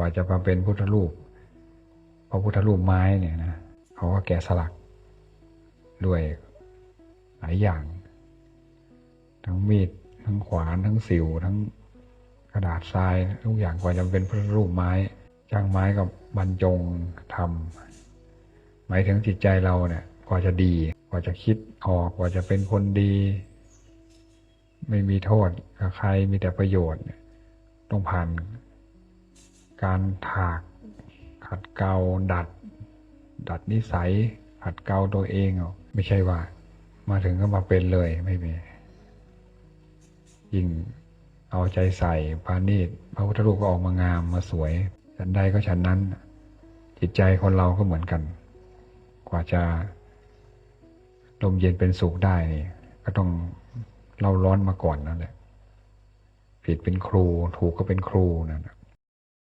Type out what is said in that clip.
กว่าจะมาเป็นพุทธรูปพระพุทธรูปไม้เนี่ยนะเขาก็แกะสลัก ด้วยหลายอย่าง ทั้งมีดทั้งขวานทั้งสิวทั้งกระดาษทรายทุกอย่างกว่าจะเป็นพระรูปไม้ช่างไม้กับบรรจงทำหมายถึงจิตใจเราเนี่ย กว่าจะดี กว่าจะคิดออกกว่าจะเป็นคนดี ไม่มีโทษกับใครมีแต่ประโยชน์ ต้องผ่าน การถาก ขัดเกลาดัด ดัดนิสัย ขัดเกลาตัวเองเอาไม่ใช่ว่า มาถึงก็มาเป็นเลยไม่มียิ่งเอาใจใส่พาณีตพระพุทธรูปก็ออกมางามมาสวยฉันใดก็ฉันนั้น จิตใจคนเราก็เหมือนกัน กว่าจะลมเย็นเป็นสุขได้นี่ก็ต้องเราร้อนมาก่อนนั่นแหละผิดเป็นครูถูกก็เป็นครูนั่นน่ะ